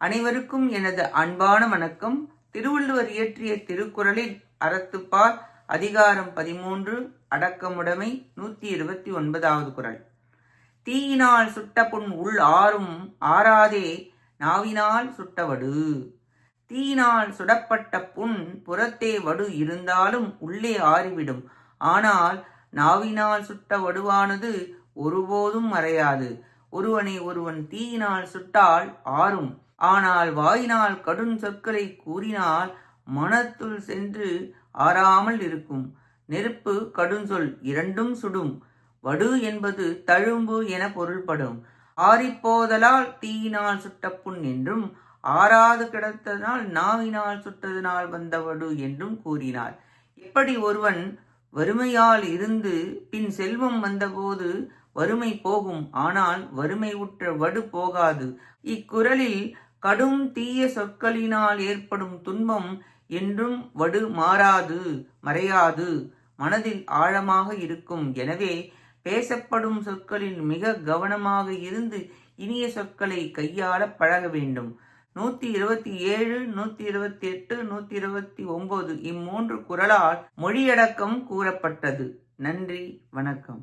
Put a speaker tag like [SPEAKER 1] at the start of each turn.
[SPEAKER 1] அனைவருக்கும் எனது அன்பான வணக்கம். திருவள்ளுவர் இயற்றிய திருக்குறளில் அறத்துப்பால் அதிகாரம் பதிமூன்று அடக்கமுடைமை நூத்தி இருபத்தி ஒன்பதாவது குரல் தீயினால் சுட்ட புண் உள் ஆறும் ஆறாதே நாவினால் சுட்டவடு. தீயினால் சுடப்பட்ட புண் புறத்தே வடு இருந்தாலும் உள்ளே ஆறிவிடும். ஆனால் நாவினால் சுட்ட வடுவானது ஒருபோதும் மறையாது. ஒருவனை ஒருவன் தீயினால் சுட்டால் ஆறும் ஆனால் வாயினால் கடும் சொற்களை கூறினால் மனத்துள் சென்று ஆறாமல் இருக்கும். நெருப்பு கடுஞ்சொல் இரண்டும் சுடும். வடு என்பது தழும்பு என பொருள்படும். ஆறிப்போதலால் தீயினால் சுட்ட புண் என்றும் ஆறாது கிடத்ததனால் நாவினால் சுட்டதனால் வந்த வடு என்றும் கூறினார். இப்படி ஒருவன் வறுமையால் இருந்து பின் செல்வம் வந்தபோது வறுமை போகும்? ஆனால் வறுமை உற்ற வடு போகாது. இக்குரலில் கடும் தீய சொற்களினால் ஏற்படும் துன்பம் என்றும் வடு மாறாது மறையாது. மனதில் ஆழமாக இருக்கும். எனவே பேசப்படும் சொற்களில் மிக கவனமாக இருந்து இனிய சொற்களை கையாள பழக வேண்டும். நூத்தி இருபத்தி ஏழு நூத்தி இருபத்தி எட்டு நூத்தி இருபத்தி ஒன்பது இம்மூன்று குரலால் மொழியடக்கம் கூறப்பட்டது. நன்றி வணக்கம்.